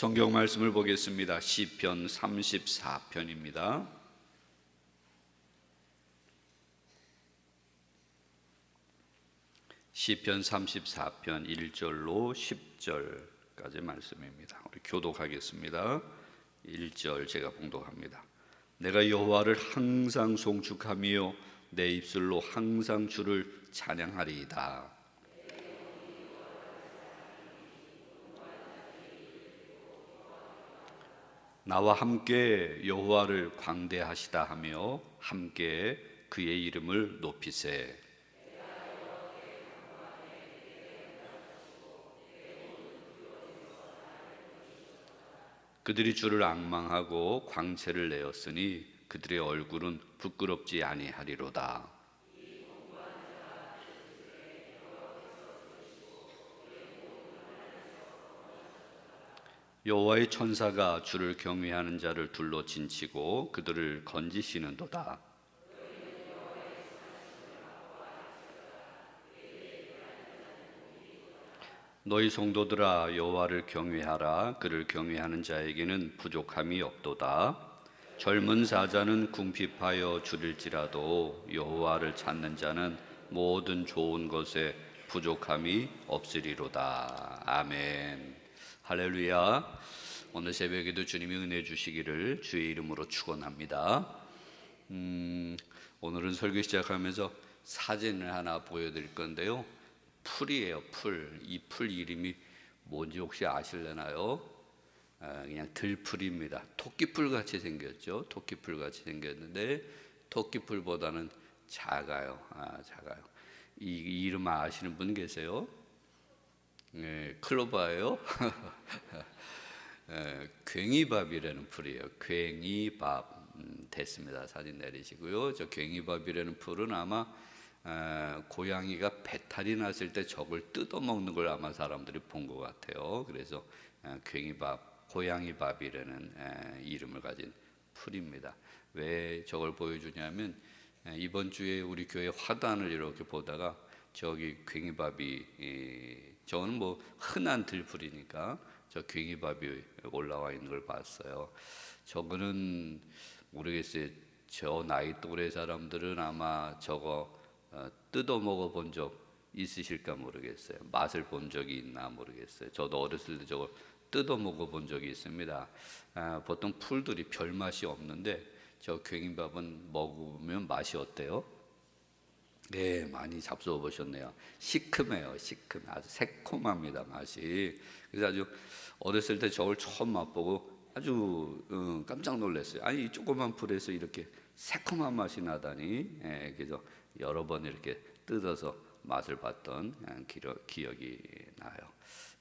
성경 말씀을 보겠습니다. 시편 34편입니다. 시편 34편 1절로 10절까지 말씀입니다. 우리 교독하겠습니다. 1절 제가 봉독합니다. 내가 여호와를 항상 송축하며 내 입술로 항상 주를 찬양하리이다. 나와 함께 여호와를 광대하시다 하며 함께 그의 이름을 높이세. 그들이 주를 앙망하고 광채를 내었으니 그들의 얼굴은 부끄럽지 아니하리로다. 여호와의 천사가 주를 경외하는 자를 둘러 진치고 그들을 건지시는도다. 너희 성도들아 여호와를 경외하라 그를 경외하는 자에게는 부족함이 없도다. 젊은 사자는 궁핍하여 줄일지라도 여호와를 찾는 자는 모든 좋은 것에 부족함이 없으리로다. 아멘. 할렐루야. 오늘 새벽에도 주님이 은혜 주시기를 주의 이름으로 축원합니다. 음, 오늘은 설교 시작하면서 사진을 하나 보여드릴 건데요. 풀이에요, 풀. 이 풀 이름이 뭔지 혹시 아실려나요? 아, 그냥 들풀입니다. 토끼풀 같이 생겼죠. 토끼풀 같이 생겼는데 토끼풀보다는 작아요. 아, 작아요. 이, 이 이름 아시는 분 계세요? 네, 클로바예요. 에, 괭이밥이라는 풀이에요. 괭이밥 음, 됐습니다. 사진 내리시고요. 저 괭이밥이라는 풀은 아마 에, 고양이가 배탈이 났을 때 저걸 뜯어 먹는 걸 아마 사람들이 본 것 같아요. 그래서 에, 괭이밥, 고양이밥이라는 에, 이름을 가진 풀입니다. 왜 저걸 보여주냐면 에, 이번 주에 우리 교회 화단을 이렇게 보다가 저기 괭이밥이 이, 저는 뭐 흔한 들풀이니까 저 괭이밥이 올라와 있는 걸 봤어요. 저거는 모르겠어요. 저 나이 또래 사람들은 아마 저거 어, 뜯어 먹어 본 적 있으실까 모르겠어요. 맛을 본 적이 있나 모르겠어요. 저도 어렸을 때 저거 뜯어 먹어 본 적이 있습니다. 아, 보통 풀들이 별 맛이 없는데 저 괭이밥은 먹으면 맛이 어때요? 네, 많이 잡숴 보셨네요. 시큼해요, 시큼. 아주 새콤합니다, 맛이. 그래서 아주 어렸을 때 저걸 처음 맛보고 아주 어, 깜짝 놀랐어요. 아니, 이 조그만 풀에서 이렇게 새콤한 맛이 나다니. 예, 그래서 여러 번 이렇게 뜯어서 맛을 봤던 어, 기력, 기억 이 나요.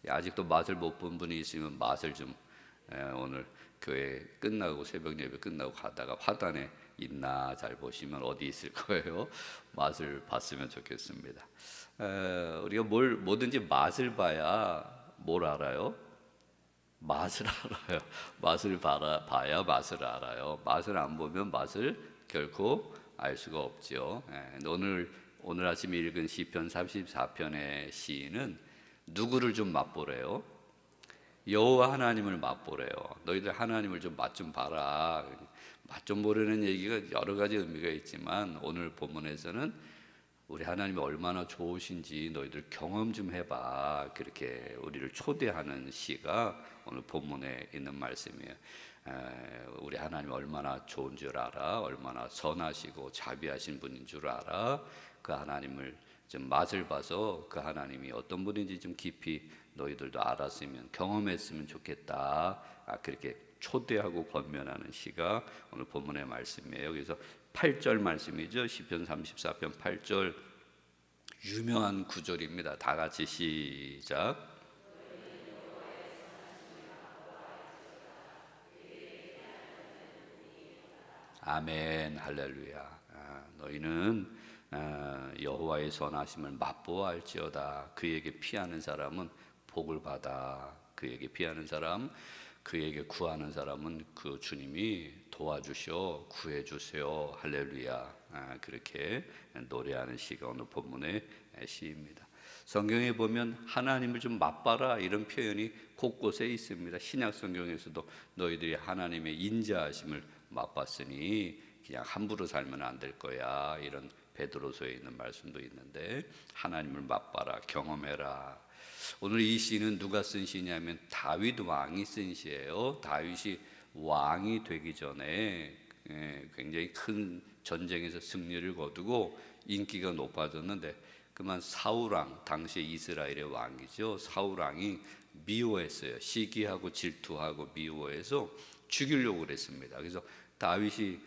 예, 아직도 맛을 못 본 분이 있으면 맛을 좀 예, 오늘 교회 끝나고 새벽 예배 끝나고 가다가 화단에 있나 잘 보시면 어디 있을 거예요. 맛을 봤으면 좋겠습니다. 에, 우리가 뭘 뭐든지 맛을 봐야 뭘 알아요? 맛을 알아요. 맛을 봐라, 봐야 맛을 알아요. 맛을 안 보면 맛을 결코 알 수가 없죠. 에, 오늘 오늘 아침에 읽은 시편 34편의 시인은 누구를 좀 맛보래요? 여호와 하나님을 맛보래요. 너희들 하나님을 좀 맛 좀 봐라. 맛 좀 보려는 얘기가 여러 가지 의미가 있지만 오늘 본문에서는 우리 하나님이 얼마나 좋으신지 너희들 경험 좀 해봐. 그렇게 우리를 초대하는 시가 오늘 본문에 있는 말씀이에요. 에, 우리 하나님 얼마나 좋은 줄 알아. 얼마나 선하시고 자비하신 분인 줄 알아. 그 하나님을 좀 맛을 봐서 그 하나님이 어떤 분인지 좀 깊이 너희들도 알았으면 경험했으면 좋겠다. 아, 그렇게 초대하고 권면하는 시가 오늘 본문의 말씀이에요. 그래서 8절 말씀이죠. 시편 34편 8절 유명한 구절입니다. 다 같이 시작. 아멘 할렐루야. 아, 너희는 아, 여호와의 선하심을 맛보아 할지어다. 그에게 피하는 사람은 복을 받아. 그에게 피하는 사람, 그에게 구하는 사람은 그 주님이 도와주셔 구해 주세요. 할렐루야. 아, 그렇게 노래하는 시가 오늘 본문의 시입니다. 성경에 보면 하나님을 좀 맛봐라 이런 표현이 곳곳에 있습니다. 신약 성경에서도 너희들이 하나님의 인자하심을 맛봤으니 그냥 함부로 살면 안 될 거야 이런 베드로서에 있는 말씀도 있는데 하나님을 맛봐라 경험해라. 오늘 이 시는 누가 쓴 시냐면 다윗 왕이 쓴 시예요. 다윗이 왕이 되기 전에 예, 굉장히 큰 전쟁에서 승리를 거두고 인기가 높아졌는데 그만 사울 왕 당시 이스라엘의 왕이죠. 사울 왕이 미워했어요. 시기하고 질투하고 미워해서 죽이려고 그랬습니다. 그래서 다윗이 에,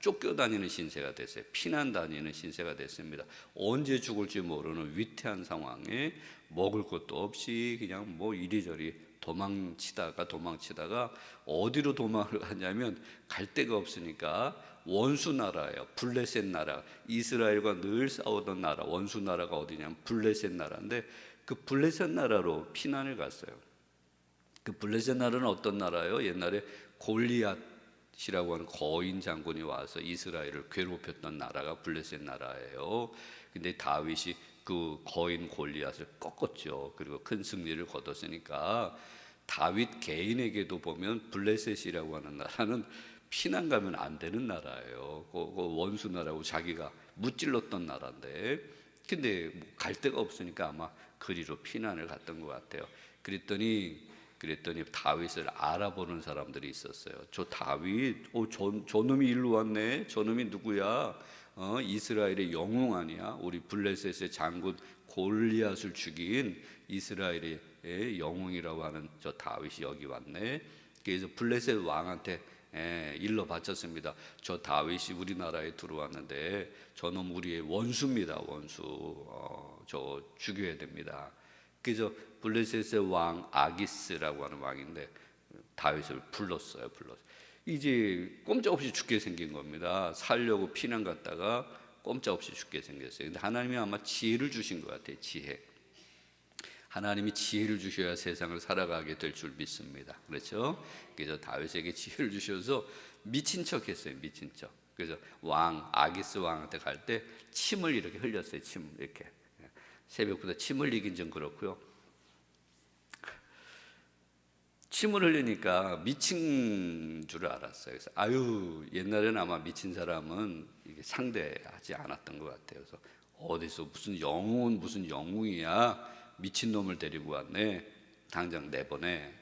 쫓겨다니는 신세가 됐어요. 피난 다니는 신세가 됐습니다. 언제 죽을지 모르는 위태한 상황에 먹을 것도 없이 그냥 뭐 이리저리 도망치다가 도망치다가 어디로 도망을 가냐면 갈 데가 없으니까 원수 나라예요. 블레셋 나라. 이스라엘과 늘 싸우던 나라. 원수 나라가 어디냐면 블레셋 나라인데 그 블레셋 나라로 피난을 갔어요. 그 블레셋 나라는 어떤 나라예요? 옛날에 골리앗 이라고 하는 거인 장군이 와서 이스라엘을 괴롭혔던 나라가 블레셋 나라예요. 근데 다윗이 그 거인 골리앗을 꺾었죠. 그리고 큰 승리를 거뒀으니까 다윗 개인에게도 보면 블레셋이라고 하는 나라는 피난 가면 안 되는 나라예요. 그, 그 원수 나라고 자기가 무찔렀던 나라인데, 근데 뭐갈 데가 없으니까 아마 그리로 피난을 갔던 것 같아요. 그랬더니 그랬더니 다윗을 알아보는 사람들이 있었어요. 저 다윗, 어, 저, 저 놈이 일로 왔네. 저 놈이 누구야? 어, 이스라엘의 영웅 아니야? 우리 블레셋의 장군 골리앗을 죽인 이스라엘의 영웅이라고 하는 저 다윗이 여기 왔네. 그래서 블레셋 왕한테 예, 일러 바쳤습니다. 저 다윗이 우리나라에 들어왔는데 저놈 우리의 원수입니다. 원수. 어, 저 죽여야 됩니다. 그래서 블레셋의 왕 아기스라고 하는 왕인데 다윗을 불렀어요. 불렀어요. 이제 꼼짝없이 죽게 생긴 겁니다. 살려고 피난 갔다가 꼼짝없이 죽게 생겼어요. 근데 하나님이 아마 지혜를 주신 것 같아요. 지혜. 하나님이 지혜를 주셔야 세상을 살아가게 될 줄 믿습니다. 그렇죠? 그래서 다윗에게 지혜를 주셔서 미친 척했어요. 미친 척. 그래서 왕 아기스 왕한테 갈 때 침을 이렇게 흘렸어요. 침 이렇게 새벽부터 침 흘리긴 좀 그렇고요. 침을 흘리니까 미친 줄 알았어요. 그래서 아유 옛날에는 아마 미친 사람은 상대하지 않았던 것 같아요. 그래서 어디서 무슨 영웅은 무슨 영웅이야 미친 놈을 데리고 왔네. 당장 내보내.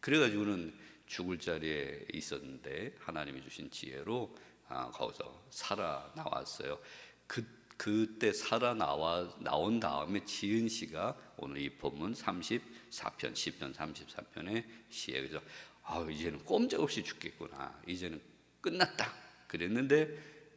그래가지고는 죽을 자리에 있었는데 하나님이 주신 지혜로 아, 거기서 살아 나왔어요. 그 그때 살아 나와 나온 다음에 지은 시가 오늘 이 본문 34편 10편 34편의 시에 그죠. 아 이제는 꼼짝없이 죽겠구나. 이제는 끝났다. 그랬는데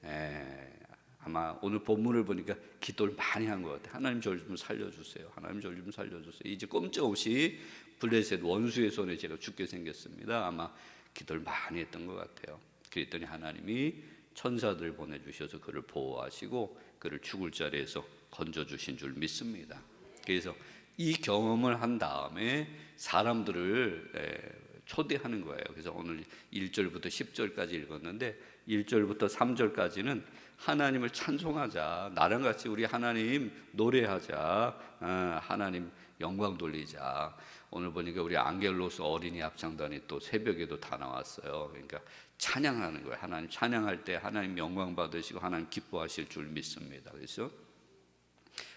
에, 아마 오늘 본문을 보니까 기도를 많이 한 것 같아요. 하나님 저를 좀 살려주세요. 하나님 저를 좀 살려주세요. 이제 꼼짝없이 블레셋 원수의 손에 제가 죽게 생겼습니다. 아마 기도를 많이 했던 것 같아요. 그랬더니 하나님이 천사들 보내주셔서 그를 보호하시고 그를 죽을 자리에서 건져주신 줄 믿습니다. 그래서 이 경험을 한 다음에 사람들을 초대하는 거예요. 그래서 오늘 1절부터 10절까지 읽었는데 1절부터 3절까지는 하나님을 찬송하자. 나랑 같이 우리 하나님 노래하자. 어, 하나님 영광 돌리자. 오늘 보니까 우리 안겔로스 어린이 합창단이 또 새벽에도 다 나왔어요. 그러니까 찬양하는 거예요. 하나님 찬양할 때 하나님 영광 받으시고 하나님 기뻐하실 줄 믿습니다. 그래서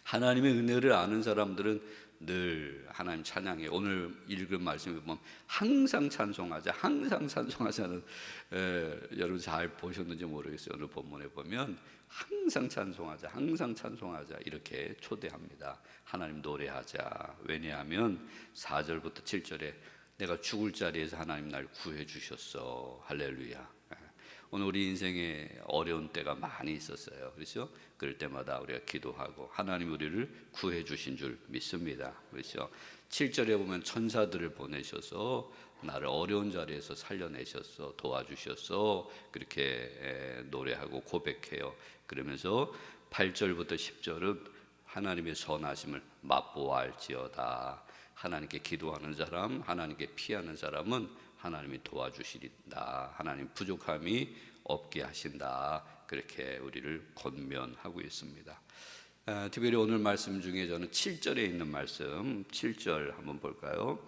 하나님의 은혜를 아는 사람들은 늘 하나님 찬양해. 오늘 읽은 말씀을 보면 항상 찬송하자, 항상 찬송하자는 에, 여러분 잘 보셨는지 모르겠어요. 오늘 본문에 보면 항상 찬송하자, 항상 찬송하자 이렇게 초대합니다. 하나님 노래하자. 왜냐하면 4절부터 7절에 내가 죽을 자리에서 하나님 날 구해 주셨어. 할렐루야. 오늘 우리 인생에 어려운 때가 많이 있었어요. 그렇죠? 그럴 때마다 우리가 기도하고 하나님 우리를 구해 주신 줄 믿습니다. 그렇죠? 7절에 보면 천사들을 보내셔서 나를 어려운 자리에서 살려내셨어 도와주셨어 그렇게 노래하고 고백해요. 그러면서 8절부터 10절은 하나님의 선하심을 맛보아할지어다. 하나님께 기도하는 사람, 하나님께 피하는 사람은 하나님이 도와주시린다. 하나님 부족함이 없게 하신다. 그렇게 우리를 권면하고 있습니다. 아, 특별히 오늘 말씀 중에 저는 7절에 있는 말씀 7절 한번 볼까요?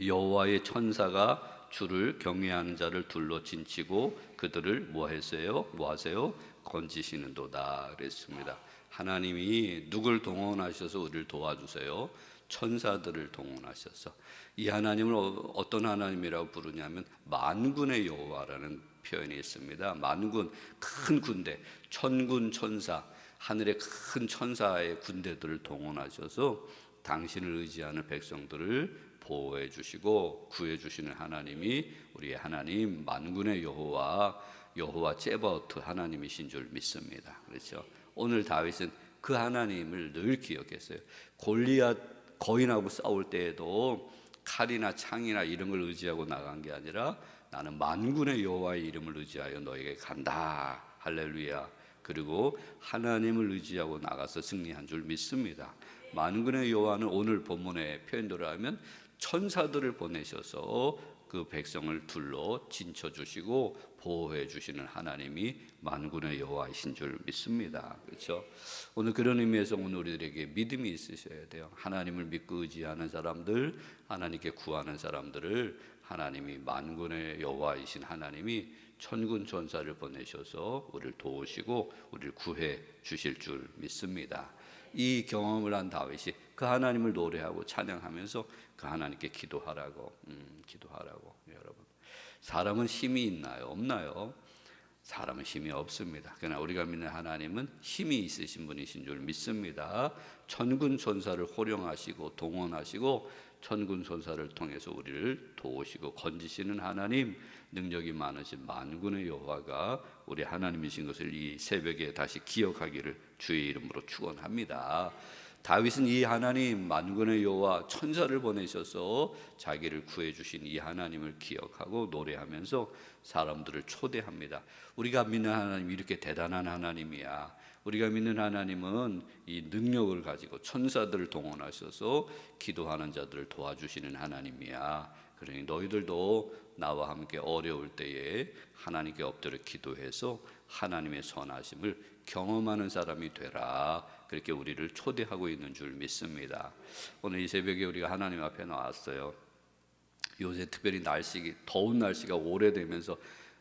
여호와의 천사가 주를 경외하는 자를 둘러 진치고 그들을 뭐 했어요? 뭐 하세요? 건지시는도다 그랬습니다. 하나님이 누굴 동원하셔서 우리를 도와주세요? 천사들을 동원하셔서 이 하나님을 어- 어떤 하나님이라고 부르냐면 만군의 여호와라는 표현이 있습니다. 만군 큰 군대, 천군 천사, 하늘의 큰 천사의 군대들을 동원하셔서 당신을 의지하는 백성들을 보호해 주시고 구해 주시는 하나님이 우리의 하나님 만군의 여호와 여호와 제바오트 하나님이신 줄 믿습니다. 그렇죠? 오늘 다윗은 그 하나님을 늘 기억했어요. 골리앗 거인하고 싸울 때에도 칼이나 창이나 이런 걸 의지하고 나간 게 아니라 나는 만군의 여호와의 이름을 의지하여 너에게 간다. 할렐루야. 그리고 하나님을 의지하고 나가서 승리한 줄 믿습니다. 만군의 여호와는 오늘 본문의 표현대로 하면 천사들을 보내셔서 그 백성을 둘러 진쳐 주시고 보호해 주시는 하나님이 만군의 여호와이신 줄 믿습니다. 그렇죠? 오늘 그런 의미에서 오늘 우리들에게 믿음이 있으셔야 돼요. 하나님을 믿고 의지하는 사람들, 하나님께 구하는 사람들을 하나님이 만군의 여호와이신 하나님이 천군 천사를 보내셔서 우리를 도우시고 우리를 구해 주실 줄 믿습니다. 이 경험을 한 다윗이 그 하나님을 노래하고 찬양하면서 그 하나님께 기도하라고 음, 기도하라고. 여러분 사람은 힘이 있나요? 없나요? 사람은 힘이 없습니다. 그러나 우리가 믿는 하나님은 힘이 있으신 분이신 줄 믿습니다. 천군 천사를 호령하시고 동원하시고 천군 천사를 통해서 우리를 도우시고 건지시는 하나님 능력이 많으신 만군의 여호와가 우리 하나님이신 것을 이 새벽에 다시 기억하기를 주의 이름으로 축원합니다. 다윗은 이 하나님 만군의 여호와 천사를 보내셔서 자기를 구해 주신 이 하나님을 기억하고 노래하면서 사람들을 초대합니다. 우리가 믿는 하나님 이렇게 대단한 하나님이야. 우리가 믿는 하나님은 이 능력을 가지고 천사들을 동원하셔서 기도하는 자들을 도와주시는 하나님이야. 그러니 너희들도 나와 함께 어려울 때에 하나님께 엎드려 기도해서 하나님의 선하심을 경험하는 사람이 되라. 그렇게 우리를 초대하고 있는 줄 믿습니다. 오늘 이 새벽에 우리가 하나님 앞에 나왔어요. 요새 특별히 날씨 더운 날씨가 오래되면서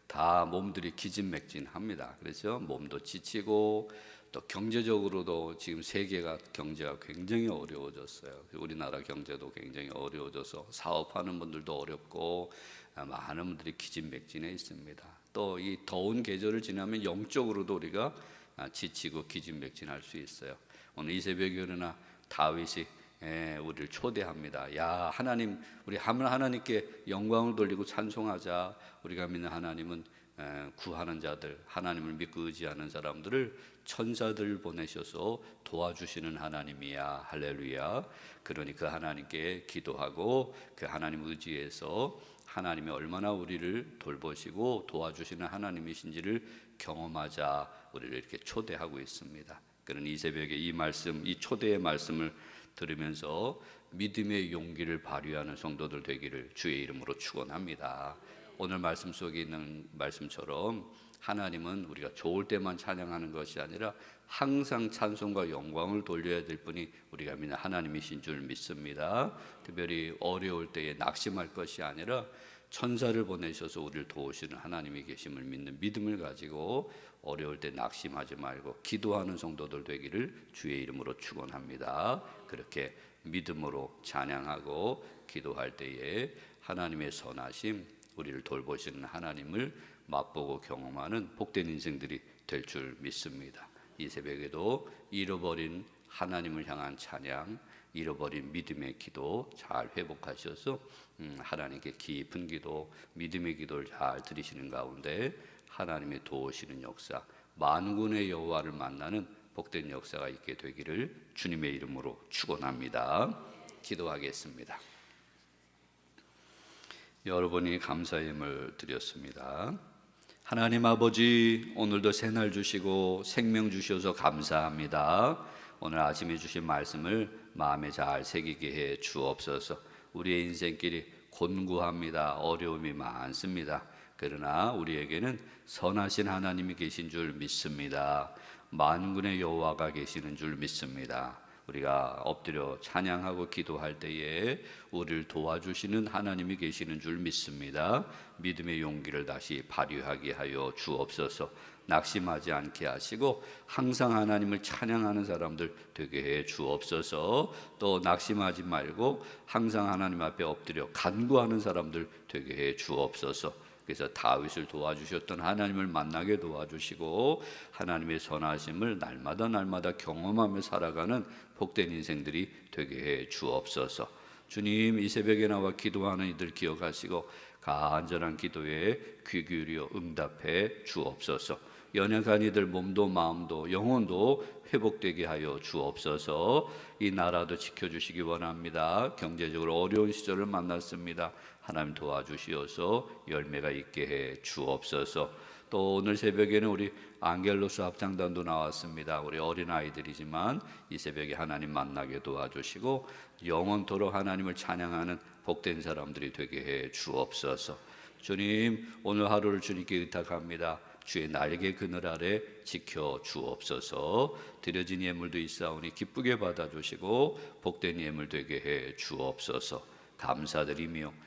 다 몸들이 기진맥진합니다. 그래서 몸도 지치고 또 경제적으로도 지금 세계가 경제가 굉장히 어려워졌어요. 우리나라 경제도 굉장히 어려워져서 사업하는 분들도 어렵고 아, 많은 분들이 기진맥진해 있습니다. 또 이 더운 계절을 지나면 영적으로도 우리가 아, 지치고 기진맥진할 수 있어요. 오늘 이 새벽에 그러나 다윗이 예, 우리를 초대합니다. 야 하나님 우리 하나님께 영광을 돌리고 찬송하자. 우리가 믿는 하나님은 에, 구하는 자들, 하나님을 믿고 의지하는 사람들을 천사들 보내셔서 도와주시는 하나님이야. 할렐루야. 그러니 그 하나님께 기도하고 그 하나님 의지해서 하나님이 얼마나 우리를 돌보시고 도와주시는 하나님이신지를 경험하자. 우리를 이렇게 초대하고 있습니다. 그러니 이 새벽에 이 말씀, 이 초대의 말씀을 들으면서 믿음의 용기를 발휘하는 성도들 되기를 주의 이름으로 축원합니다. 오늘 말씀 속에 있는 말씀처럼 하나님은 우리가 좋을 때만 찬양하는 것이 아니라 항상 찬송과 영광을 돌려야 될 분이 우리가 믿는 하나님이신 줄 믿습니다. 특별히 어려울 때에 낙심할 것이 아니라 천사를 보내셔서 우리를 도우시는 하나님이 계심을 믿는 믿음을 가지고 어려울 때 낙심하지 말고 기도하는 성도들 되기를 주의 이름으로 축원합니다. 그렇게 믿음으로 찬양하고 기도할 때에 하나님의 선하심 우리를 돌보시는 하나님을 맛보고 경험하는 복된 인생들이 될 줄 믿습니다. 이 새벽에도 잃어버린 하나님을 향한 찬양, 잃어버린 믿음의 기도 잘 회복하셔서 음, 하나님께 깊은 기도, 믿음의 기도를 잘 드리시는 가운데 하나님의 도우시는 역사, 만군의 여호와를 만나는 복된 역사가 있게 되기를 주님의 이름으로 축원합니다. 기도하겠습니다. 여러분이 감사의 힘을 드렸습니다. 하나님 아버지 오늘도 새날 주시고 생명 주셔서 감사합니다. 오늘 아침에 주신 말씀을 마음에 잘 새기게 해 주옵소서. 우리의 인생길이 곤고합니다. 어려움이 많습니다. 그러나 우리에게는 선하신 하나님이 계신 줄 믿습니다. 만군의 여호와가 계시는 줄 믿습니다. 우리가 엎드려 찬양하고 기도할 때에 우리를 도와주시는 하나님이 계시는 줄 믿습니다. 믿음의 용기를 다시 발휘하게 하여 주옵소서. 낙심하지 않게 하시고 항상 하나님을 찬양하는 사람들 되게 해 주옵소서. 또 낙심하지 말고 항상 하나님 앞에 엎드려 간구하는 사람들 되게 해 주옵소서. 그래서 다윗을 도와주셨던 하나님을 만나게 도와주시고 하나님의 선하심을 날마다 날마다 경험하며 살아가는 복된 인생들이 되게 해 주옵소서. 주님 이 새벽에 나와 기도하는 이들 기억하시고 간절한 기도에 귀 기울여 응답해 주옵소서. 연약한 이들 몸도 마음도 영혼도 회복되게 하여 주옵소서. 이 나라도 지켜주시기 원합니다. 경제적으로 어려운 시절을 만났습니다. 하나님 도와주시어서 열매가 있게 해 주옵소서. 또 오늘 새벽에는 우리 안겔로스 합창단도 나왔습니다. 우리 어린 아이들이지만 이 새벽에 하나님 만나게 도와주시고 영원토록 하나님을 찬양하는 복된 사람들이 되게 해 주옵소서. 주님 오늘 하루를 주님께 의탁합니다. 주의 날개 그늘 아래 지켜 주옵소서. 드려진 예물도 있사오니 기쁘게 받아 주시고 복된 예물 되게 해 주옵소서. 감사드리며